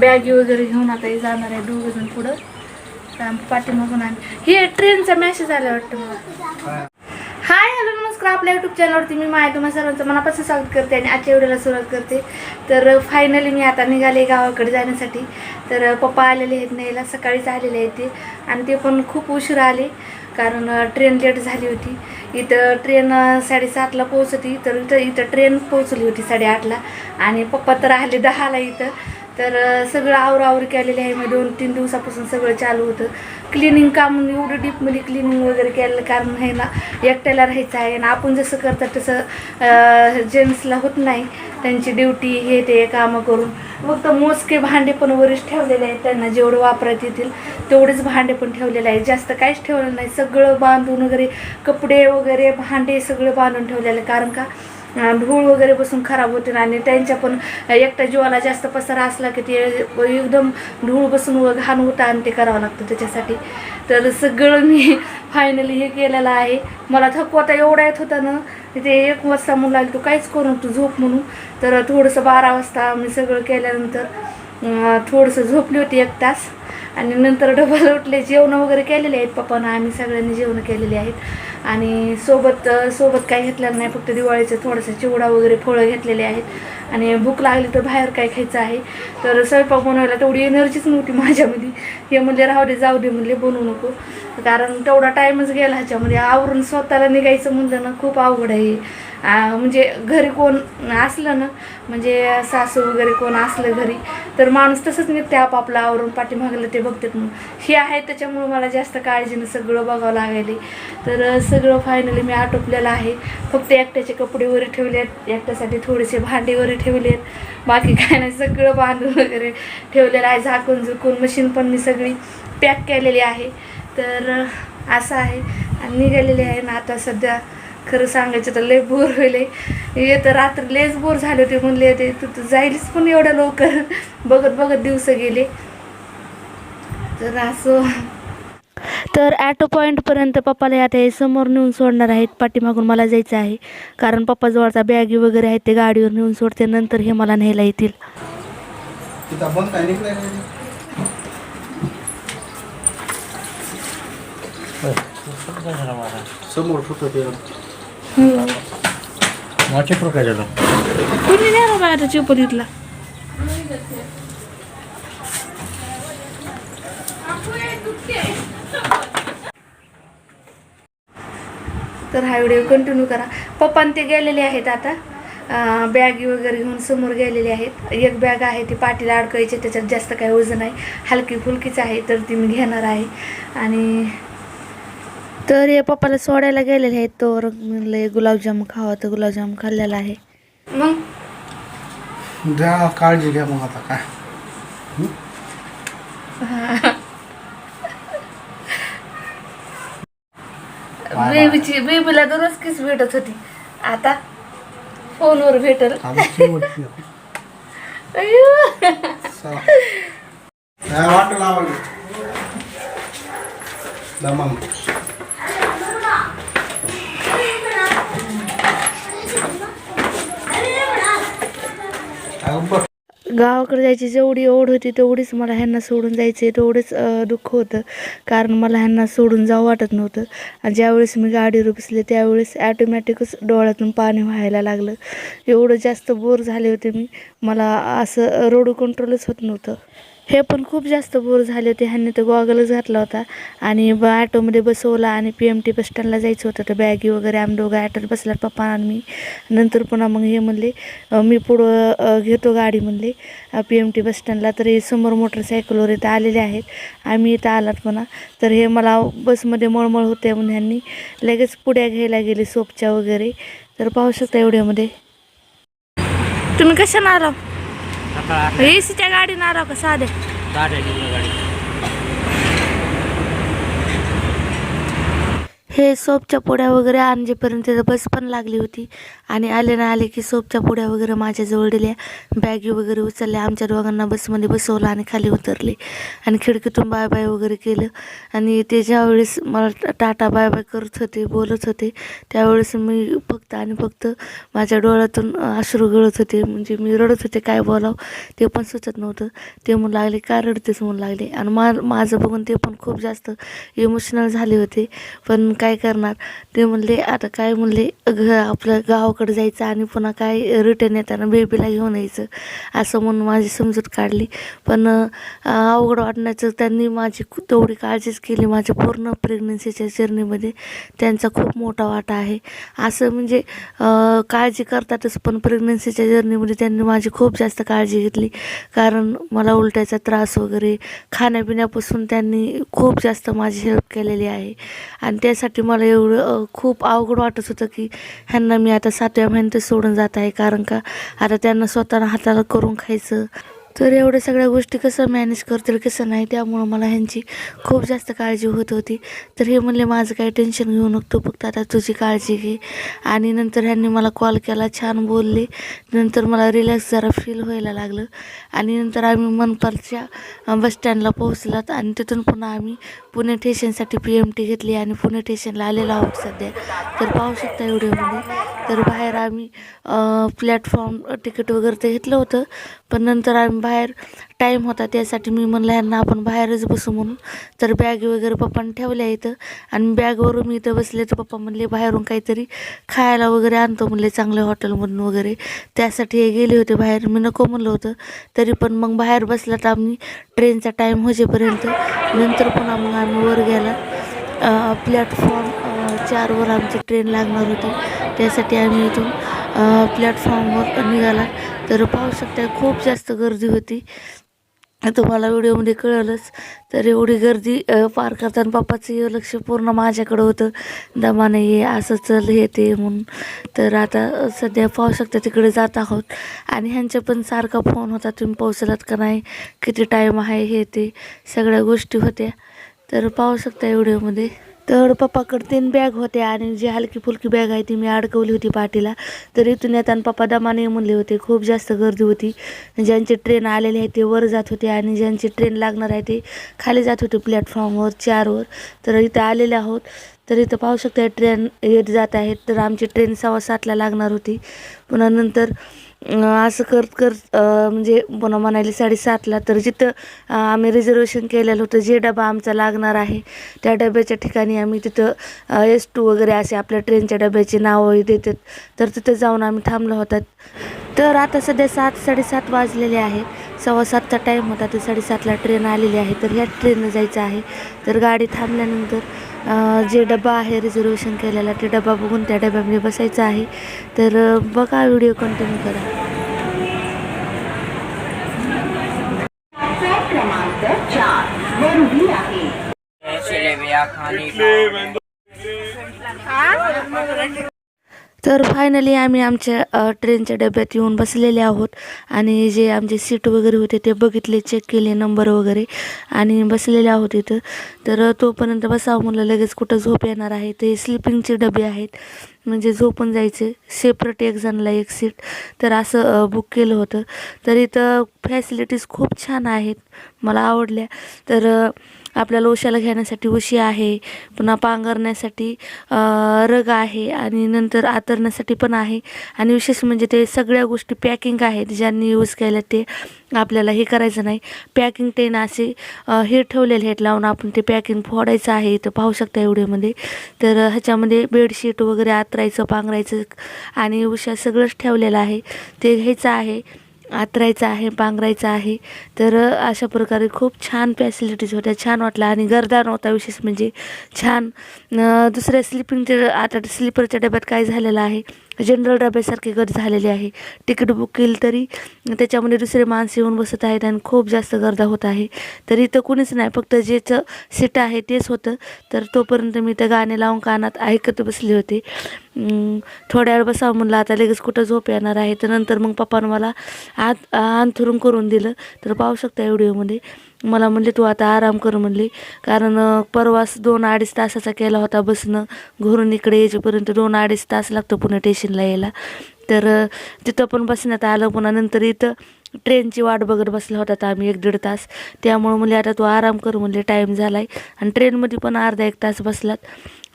Baggy वगैरे घेऊन आता हे जाणार आहे दोघं जण पुढं. पाठीमागून आम्ही हे ट्रेनचा मेसेज आला वाटतं मला. हाय हॅलो नमस्कार. आपल्या यूट्यूब चॅनलवरती मी माय. तुम्हाला सर्वांचं मनापासून स्वागत करते आणि आजच्या व्हिडिओला सुरुवात करते. तर फायनली मी आता निघाले गावाकडे जाण्यासाठी. तर पप्पा आलेले आहेत न्यायला. सकाळीच आलेले आहेत ते. आणि ते पण खूप उशीर आले कारण ट्रेन लेट झाली होती. इथं ट्रेन साडेसातला पोहोचती. तर इथं इथं ट्रेन पोहोचली होती साडेआठला आणि पप्पा तर आले दहाला इथं. तर सगळं आवरावर केलेलं आहे. मी दोन तीन दिवसापासून सगळं चालू होतं. क्लिनिंग काम एवढं डीपमध्ये क्लिनिंग वगैरे केलं कारण आहे ना एकट्याला राहायचं आहे आणि आपण जसं करतात तसं जेंट्सला होत नाही. त्यांची ड्युटी हे ते कामं करून. फक्त मोजके भांडे पण वरच ठेवलेले आहेत. त्यांना जेवढं वापरात येतील तेवढेच भांडे पण ठेवलेले आहेत. जास्त काहीच ठेवलं नाही. सगळं बांधून वगैरे कपडे वगैरे भांडे सगळं बांधून ठेवलेले कारण का? धूळ वगैरे बसून खराब होते आणि त्यांच्या पण एकट्या जीवाला जास्त पसारा असला की ते एकदम धूळ बसून व घाण होतं आणि ते करावं लागतं त्याच्यासाठी. तर सगळं मी फायनली हे केलेलं आहे. मला थकवता एवढा येत होता ना ते एक वाजता मुला तू काहीच करू तू झोप म्हणून. तर थोडंसं बारा वाजता मी सगळं केल्यानंतर थोडंसं झोपली होती एक तास. आणि नंतर डबल उठले जेवणं वगैरे केलेले आहेत पप्पानं आम्ही सगळ्यांनी जेवणं केलेले आहेत. आणि सोबत सोबत काही घेतलेलं नाही फक्त दिवाळीचं थोडंसं चिवडा वगैरे फळं घेतलेले आहेत. आणि भूक लागली तर बाहेर काय खायचं आहे. तर स्वयंपाक बनवायला तेवढी एनर्जीच नव्हती माझ्यामध्ये. हे म्हणले राहू दे जाऊ दे म्हणले बनवू नको. कारण तेवढा टाईमच गेला ह्याच्यामध्ये आवरून स्वतःला निघायचं म्हणलं ना खूप अवघड आहे. म्हणजे घरी कोण असलं ना म्हणजे सासू वगैरे कोण असलं घरी तर माणूस तसंच निघते आपापला आवरून पाठीमागलं ते बघतात म्हणून. हे आहे त्याच्यामुळं मला जास्त काळजीनं सगळं बघावं लागले. तर सगळं फायनली मी आटोपलेलं आहे. फक्त एकट्याचे कपडे वगैरे ठेवले आहेत एकट्यासाठी थोडेसे भांडे वगैरे ठेवले आहेत बाकी काय नाही सगळं बांधून वगैरे ठेवलेलं आहे झाकून झुकून मशीन पण मी सगळी पॅक केलेली आहे. तर असं आहे. आणि निघालेली आहे ना आता सध्या खरं सांगायचं तर लय बोर होईल हे तर रात्री लयच बोर झाले होते म्हणले ते तू तू जाईलच पण एवढ्या लवकर. बघत बघत दिवस गेले. तर असं. तर ॲटो पॉईंटपर्यंत पप्पाला आता हे समोर नेऊन सोडणार आहेत पाठीमागून मला जायचं आहे. कारण पप्पाजवळचा बॅगी वगैरे आहेत ते गाडीवर नेऊन सोडते नंतर हे मला न्यायला येतील. समोर फुटत ते माझे काय झालं? कुणी नाही ना इथला तर हा व्हिडिओ कंटिन्यू करा. पप्पान ते गेलेले आहेत आता. बॅग वगैरे घेऊन समोर गेलेले आहेत. एक बॅग आहे ती पाठीला अडकायची त्याच्यात जास्त काही वजन आहे. हलकी फुलकीच आहे तर ती मी घेणार आहे. आणि तर हे पप्पाला सोडायला गेलेले आहेत तो म्हणलं गुलाबजाम खावा तर गुलाबजाम खाल्लेला आहे. मग? द्या काळजी घ्या मग आता काय. बेबीची बेबीला दररोज किस भेटत होती. आता फोनवर भेटल. आता शेवटची आहे. अय्यो. चला. काय वाटलं लावायला दमन अगं बघ. गावाकडे जायची जेवढी ओढ होती तेवढीच मला ह्यांना सोडून जायचे. तेवढंच दुःख होतं. कारण मला ह्यांना सोडून जावं वाटत नव्हतं. आणि ज्यावेळेस मी गाडीवर बसले त्यावेळेस ॲटोमॅटिकच डोळ्यातून पाणी व्हायला लागलं. एवढं जास्त बोर झाले होते मी. मला असं रोड कंट्रोलच होत नव्हतं. हे पण खूप जास्त बोर झाले होते. ह्यांनी तर गॉगलच घातला होता. आणि ब ॲटोमध्ये बसवला आणि पी एम टी बस स्टँडला जायचं होतं. तर बॅगी वगैरे आम्ही दोघं ॲटोत बसला पप्पा आणि मी. नंतर पुन्हा मग हे म्हणले मी पुढं घेतो गाडी म्हणले. पी एम टी बस स्टँडला तर हे समोर मोटरसायकलवर इथं आलेले आहेत. आम्ही इथं आलात पुन्हा तर हे मला बसमध्ये मळमळ होते म्हणून ह्यांनी लगेच पुड्या घ्यायला गेले सोपच्या वगैरे. तर पाहू शकता एवढ्यामध्ये. तुम्ही कशानं आला? ए सीच्या गाडीनं आला का साध्या गाडी हे सोपच्या पुड्या वगैरे आणजेपर्यंत तिथं बस पण लागली होती. आणि आले ना आले की सोपच्या पुड्या वगैरे माझ्याजवळ दिल्या. बॅगी वगैरे उचलल्या. आमच्या दोघांना बसमध्ये बसवलं आणि खाली उतरले. आणि खिडकीतून बाय बाय वगैरे केलं. आणि ते ज्यावेळेस मला टाटा बाय बाय करत होते बोलत होते त्यावेळेस मी फक्त आणि फक्त माझ्या डोळ्यातून अश्रू गळत होते. म्हणजे मी रडत होते काय बोलावं ते पण सुचत नव्हतं. ते म्हणू लागले काय रडतेच म्हणू लागले. आणि मा माझं बघून ते पण खूप जास्त इमोशनल झाले होते. पण काय काय करणार? ते म्हणले आता काय म्हणले घ आपलं गावाकडे जायचं आणि पुन्हा काय रिटर्न येताना बेबीला घेऊन यायचं असं म्हणून माझी समजूत काढली. पण अवघड वाटण्याचं त्यांनी माझी तेवढी काळजीच केली. माझ्या पूर्ण प्रेग्नन्सीच्या जर्नीमध्ये त्यांचा खूप मोठा वाटा आहे. असं म्हणजे काळजी करतातच पण प्रेग्नन्सीच्या जर्नीमध्ये त्यांनी माझी खूप जास्त काळजी घेतली. कारण मला उलट्याचा त्रास वगैरे खाण्यापिण्यापासून त्यांनी खूप जास्त माझी हेल्प केलेली आहे. आणि त्यासाठी मला एवढं खूप अवघड वाटत होतं की ह्यांना मी आता सातव्या महिन्यात सोडून जात आहे. कारण का? आता त्यांना स्वतःला हाताला करून खायचं. तर एवढ्या सगळ्या गोष्टी कसं मॅनेज करतील कसं नाही त्यामुळं मला ह्यांची खूप जास्त काळजी होत होती. तर हे म्हणले माझं काही टेन्शन घेऊ नको तू फक्त आता तुझी काळजी घे. आणि नंतर ह्यांनी मला कॉल केला छान बोलले. नंतर मला रिलॅक्स जरा फील व्हायला लागलं. आणि नंतर आम्ही मनपालच्या बसस्टँडला पोहोचलात आणि तिथून पुन्हा आम्ही पुणे स्टेशनसाठी पी एम टी घेतली आणि पुणे स्टेशनला आलेलो आहोत सध्या. तर पाहू शकता व्हिडिओमध्ये म्हणजे. तर बाहेर आम्ही प्लॅटफॉर्म तिकीट वगैरे ते घेतलं होतं. पण नंतर आम्ही बाहेर टाईम होता त्यासाठी मी म्हणलं यांना आपण बाहेरच बसू म्हणून. तर बॅग वगैरे पप्पाने ठेवल्या इथं. आणि बॅगवरून मी इथं बसले तर पप्पा म्हणले बाहेरून काहीतरी खायला वगैरे आणतो म्हणले चांगल्या हॉटेलमधून वगैरे. त्यासाठी हे गेले होते बाहेर. मी नको म्हणलं होतं. तरी पण मग बाहेर बसला तर आम्ही ट्रेनचा टाईम होजेपर्यंत. नंतर पुन्हा मग आम्ही वर गेला. प्लॅटफॉर्म चारवर आमची ट्रेन लागणार होती. त्यासाठी आम्ही इथून प्लॅटफॉर्मवर निघाला. तर पाहू शकता खूप जास्त गर्दी होती. तुम्हाला व्हिडिओमध्ये कळलंच तर एवढी गर्दी पार करताना पप्पाचं लक्ष पूर्ण माझ्याकडं होतं. दमाने ये असं चल हे ते म्हणून. तर आता सध्या पाहू शकता तिकडे जात आहोत. आणि ह्यांचा पण सारखा फोन होता तुम्ही पोहोचलात का नाही किती टाईम आहे हे ते सगळ्या गोष्टी होत्या. तर पाहू शकता व्हिडिओमध्ये. तर पप्पाकडे तीन बॅग होत्या आणि जी हलकी फुलकी बॅग आहे ती मी अडकवली होती पाठीला. तर इथून येताना पप्पा दमाने म्हणले होते खूप जास्त गर्दी होती. ज्यांची ट्रेन आलेली आहे ते वर जात होते आणि ज्यांची ट्रेन लागणार आहे ते खाली जात होते प्लॅटफॉर्मवर चारवर तर इथं आलेले आहोत. तर इथं पाहू शकता ट्रेन येत जात आहेत तर आमची ट्रेन सव्वा सातला लागणार होती. पुन्हा नंतर असं करत करत म्हणजे पुन्हा म्हणाली साडेसातला तर जिथं आम्ही रिझर्वेशन केलेलं होतं जे डबा आमचा लागणार आहे त्या डब्याच्या ठिकाणी आम्ही तिथं एस टू वगैरे असे आपल्या ट्रेनच्या डब्याची नावं देतात. तर तिथं जाऊन आम्ही थांबलो होतात तर आता सध्या सात साडेसात वाजलेले आहेत सव्वा सातचा टाईम होता तर साडेसातला ट्रेन आलेली आहे तर ह्या ट्रेननं जायचं आहे. तर गाडी थांबल्यानंतर जे डबा आहे रिझर्वेशन केलेला ते डबा बघून त्या डब्यामध्ये बसायचं आहे. तर बघा व्हिडिओ कंटिन्यू करा. क्रमांक चार उभी आहे जलेबिया खाने का तर फायनली आम्ही आमच्या ट्रेनच्या डब्यात येऊन बसलेले आहोत. आणि जे आमचे सीट वगैरे होते ते बघितले चेक केले नंबर वगैरे. आणि बसलेले आहोत इथं. तर तोपर्यंत बसावं म्हणलं लगेच कुठं झोप येणार आहे? ते स्लिपिंगचे डबे आहेत. म्हणजे झोपून जायचे. सेपरेट एक जणला एक सीट तर असं बुक केलं होतं. तर इथं फॅसिलिटीज खूप छान आहेत. मला आवडल्या. तर आपल्याला उशाला घेण्यासाठी उशी आहे पुन्हा पांघरण्यासाठी रग आहे आणि नंतर आतरण्यासाठी पण आहे. आणि विशेष म्हणजे ते सगळ्या गोष्टी पॅकिंग आहेत ज्यांनी यूज केल्या ते आपल्याला हे करायचं नाही. पॅकिंग टेन असे हे ठेवलेले आहेत लावून आपण ते पॅकिंग फोडायचं आहे इथं पाहू शकता एवढ्यामध्ये. तर ह्याच्यामध्ये बेडशीट वगैरे आतरायचं पांघरायचं आणि उशा सगळंच ठेवलेलं आहे. ते घ्यायचं आहे. आतरायचं आहे पांघरायचं आहे. तर अशा प्रकारे खूप छान फॅसिलिटीज होत्या. छान वाटलं. आणि गर्दा नव्हता विशेष म्हणजे छान. दुसऱ्या स्लिपिंगच्या आता स्लीपरच्या डब्यात काय झालेलं आहे? जनरल डब्यासारखी गर्दी झालेली आहे. तिकीट बुक केली तरी त्याच्यामध्ये दुसरे माणसं येऊन बसत आहेत आणि खूप जास्त गर्दा होत आहे. तर इथं कुणीच नाही. फक्त ज्याचं सीट आहे तेच होतं. तर तोपर्यंत मी त्या गाणे लावून कानात ऐकत बसले होते. थोड्या वेळ बसावं म्हणलं आता लगेच कुठं झोप येणार आहे. तर नंतर मग पप्पानं मला आत अंथरून करून दिलं. तर पाहू शकता व्हिडिओमध्ये. मला म्हणले तू आता आराम कर म्हणले. कारण परवास दोन अडीच तासाचा केला होता बसणं घरून इकडे यायच्यापर्यंत दोन अडीच तास लागतो पुणे स्टेशनला यायला. तर तिथं पण बसण्यात आलं. पुन्हा नंतर इथं ट्रेनची वाट बघत बसला होता तर आम्ही एक दीड तास. त्यामुळं म्हणले आता तू आराम कर म्हणले टाईम झाला आहे आणि ट्रेनमध्ये पण अर्धा एक तास बसलात.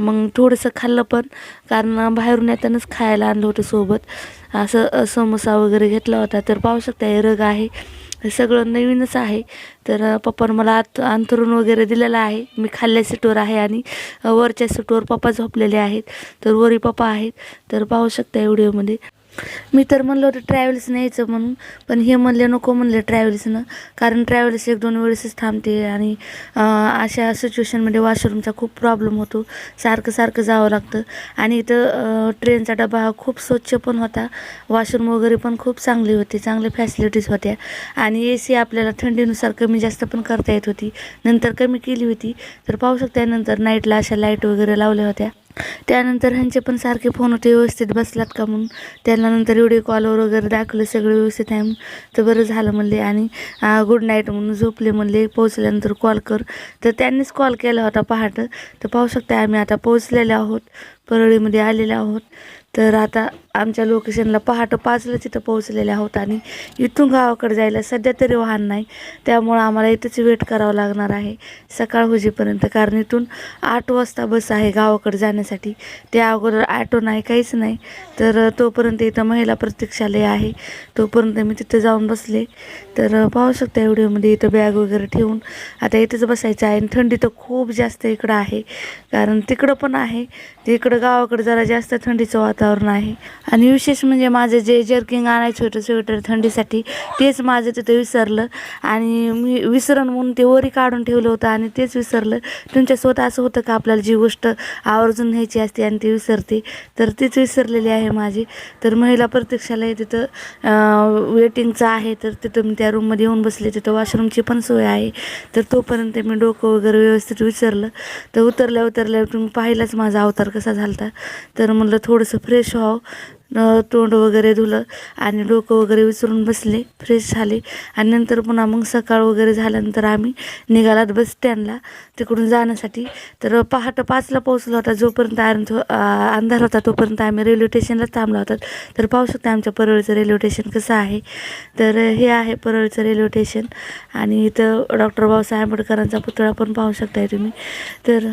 मग थोडंसं खाल्लं पण कारण बाहेरून येतानाच खायला आणलं होतं सोबत. असं समोसा वगैरे घेतला होता. तर पाहू शकता हे रग आहे. हे सगळं नवीनच आहे. तर पप्पानं मला आत अंथरून वगैरे दिलेलं आहे. मी खाल्ल्या सीटवर आहे आणि वरच्या सीटवर पप्पा झोपलेले आहेत. तर वरी पप्पा आहेत. तर पाहू शकता व्हिडिओमध्ये. मी तर म्हणलं होतं ट्रॅव्हल्स न्यायचं म्हणून पण हे म्हणले नको म्हणले ट्रॅव्हल्सनं कारण ट्रॅव्हल्स एक दोन वेळेसच थांबते आणि अशा सिच्युएशनमध्ये वॉशरूमचा खूप प्रॉब्लेम होतो. सारखं सारखं जावं लागतं. आणि इथं ट्रेनचा डबा हा खूप स्वच्छ पण होता. वॉशरूम वगैरे पण खूप चांगली होती. चांगल्या फॅसिलिटीज होत्या. आणि ए सी आपल्याला थंडीनुसार कमी जास्त पण करता येत होती. नंतर कमी केली होती. तर पाहू शकता नंतर नाईटला अशा लाइट वगैरे लावल्या होत्या. त्यानंतर ह्यांचे पण सारखे फोन होते व्यवस्थित बसलात का म्हणून? त्यांना नंतर व्हिडिओ कॉलवर वगैरे दाखवलं सगळं व्यवस्थित आहे तर बरं झालं म्हणले आणि गुड नाईट म्हणून झोपले म्हणले. पोहोचल्यानंतर कॉल कर. तर त्यांनीच कॉल केला होता पहाटं. तर पाहू शकता आम्ही आता पोहोचलेले आहोत. परळीमध्ये आलेले आहोत. तर आता आमच्या लोकेशनला पहाटं पाचला तिथं पोहोचलेले आहोत आणि इथून गावाकडे जायला सध्या तरी वाहन नाही. त्यामुळं आम्हाला इथंच वेट करावं लागणार आहे. सकाळ होजेपर्यंत कारण इथून आठ वाजता बस आहे गावाकडे जाण्यासाठी. त्या अगोदर ॲटो नाही काहीच नाही. तर तोपर्यंत इथं महिला प्रतीक्षालय आहे. तोपर्यंत मी तिथं जाऊन बसले. तर पाहू शकता व्हिडिओमध्ये इथं बॅग वगैरे ठेवून. आता इथंच बसायचं आहे आणि थंडी तर खूप जास्त इकडं आहे. कारण तिकडं पण आहे. तिकडं इकडं जरा जास्त थंडीचं वातावरण आहे. आणि विशेष म्हणजे माझं जे जर्किंग आणायचं होतं स्वेटर थंडीसाठी तेच माझं तिथं विसरलं. आणि मी विसरण म्हणून ते वरी काढून ठेवलं होतं आणि तेच विसरलं. तुमच्यासोबत असं होतं का? आपल्याला जी गोष्ट आवर्जून न्यायची असते आणि ती विसरते. तर तीच विसरलेली आहे माझी. तर महिला प्रत्यक्षाला तिथं वेटिंगचं आहे. तर तिथं मी त्या रूममध्ये येऊन बसले. तिथं वॉशरूमची पण सोय आहे. तर तोपर्यंत मी डोकं वगैरे व्यवस्थित विसरलं. तर उतरल्या उतरल्या तुम्ही पाहिलाच माझा अवतार कसा झाला तर म्हणलं थोडंसं फ्रेश व्हावं. तोंड वगैरे धुलं आणि डोकं वगैरे विसरून बसले फ्रेश झाले. आणि नंतर पुन्हा मग सकाळ वगैरे झाल्यानंतर आम्ही निघालात बस स्टँडला तिकडून जाण्यासाठी तर पहाटे पाचला पोहोचला होता जोपर्यंत आरंथ अंधार होता तोपर्यंत आम्ही रेल्वे स्टेशनला थांबला होता. तर पाहू शकता आमच्या परळचं रेल्वे स्टेशन कसं आहे. तर हे आहे परळचं रेल्वे स्टेशन आणि इथं डॉक्टर बाबासाहेब आंबेडकरांचा पुतळा पण पाहू शकताय तुम्ही. तर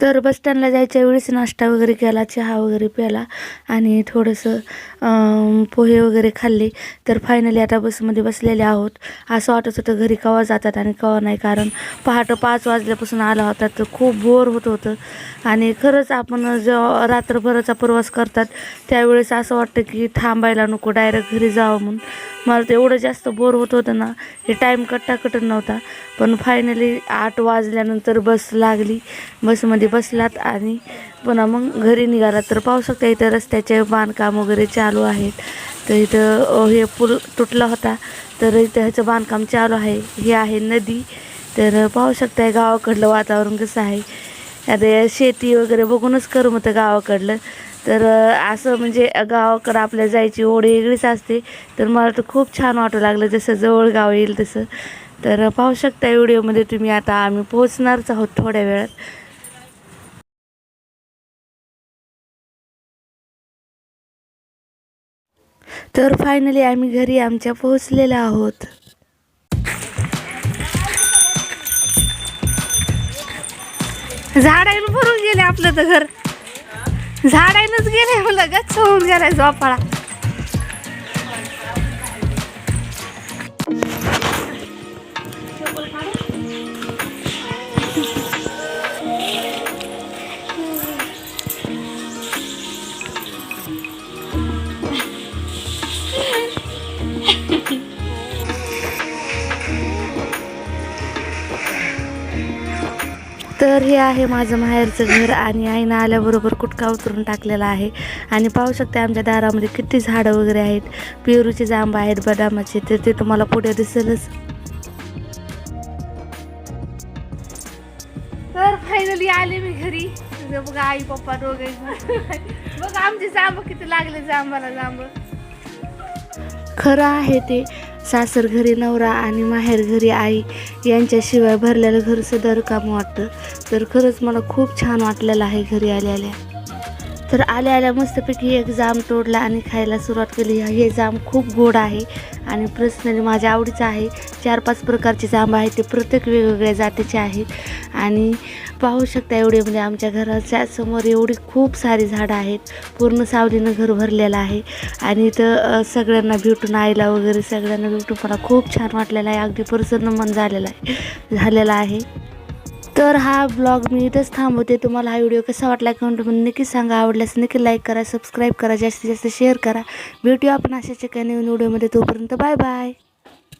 तर बस स्टँडला जायच्या वेळेस नाश्ता वगैरे केला चहा वगैरे प्याला आणि थोडंसं पोहे वगैरे खाल्ले. तर फायनली आता बसमध्ये बसलेले आहोत. असं वाटत होतं घरी कवा जातात आणि कवा नाही कारण पहाटं पाच वाजल्यापासून आला होता तर खूप बोर होत होतं. आणि खरंच आपण जेव्हा रात्रभराचा प्रवास करतात त्यावेळेस असं वाटतं की थांबायला नको डायरेक्ट घरी जावं म्हणून. मला तर एवढं जास्त बोर होत होतं ना हे टाईम कट्टा कटत नव्हता. पण फायनली आठ वाजल्यानंतर बस लागली. बसमध्ये बसलात आणि पुन्हा मग घरी निघाला. तर पाहू शकता इथं रस्त्याचे बांधकाम वगैरे चालू आहेत. तर इथं हे पूल तुटला होता. तर इथं ह्याचं बांधकाम चालू आहे. हे आहे नदी. तर पाहू शकताय गावाकडलं वातावरण कसं आहे. आता शेती वगैरे बघूनच करू मग गावाकडलं. तर असं म्हणजे गावाकडं आपल्या जायची ओढ वेगळीच असते. तर मला तर खूप छान वाटू लागलं जसं जवळ गाव येईल तसं. तर पाहू शकता व्हिडिओमध्ये तुम्ही. आता आम्ही पोहोचणारच आहोत थोड्या वेळात. तर फायनली आम्ही घरी आमच्या पोहोचलेलो आहोत. झाडायला भरून गेले आपलं तर घर. झाडायनच गेले मला गच्च होऊन गेलाय झोपाळा. हे आहे माझं माहेरचं घर आणि आईनं आल्याबरोबर कुटका उतरून टाकलेला आहे. आणि पाहू शकते आमच्या दारामध्ये किती झाडं वगैरे आहेत. पेरूचे जांब आहेत बदामाचे तर ते तुम्हाला पुढे दिसेलच. तर फायनली आले मी घरी. बघा आई पप्पा दोघे बघा आमचे जांब किती लागले जांबाला जांब खरं आहे ते. सासर घरी नवरा आणि माहेर घरी आई. यांच्याशिवाय भरलेलं घर सुद्धा रिकामं वाटतं? तर खरंच मला खूप छान वाटलेलं आहे घरी आल्या आल्या तर आल्या आल्या मस्तपैकी एक जाम तोडला आणि खायला सुरुवात केली. हे जाम खूप गोड आहे आणि पर्सनली माझ्या आवडीचं आहे. चार पाच प्रकारचे जांब आहेत ते प्रत्येक वेगवेगळ्या जातीचे आहेत. आणि पाहू शकता एवढे म्हणजे आमच्या घराच्या समोर एवढी खूप सारी झाडं आहेत. पूर्ण सावलीनं घर भरलेलं आहे. आणि इथं सगळ्यांना भेटून आईला वगैरे सगळ्यांना भेटून मला खूप छान वाटलेलं आहे. अगदी प्रसन्न मन झालेलं आहे झालेलं आहे. तर हा ब्लॉग मी इथंच थांबवते. तुम्हाला हा व्हिडिओ कसा वाटला कमेंटमध्ये नक्की सांगा. आवडल्यास नक्की लाईक करा सबस्क्राईब करा जास्तीत जास्त शेअर करा. भेटूया आपण अशाच एका नवीन व्हिडिओमध्ये तोपर्यंत बाय बाय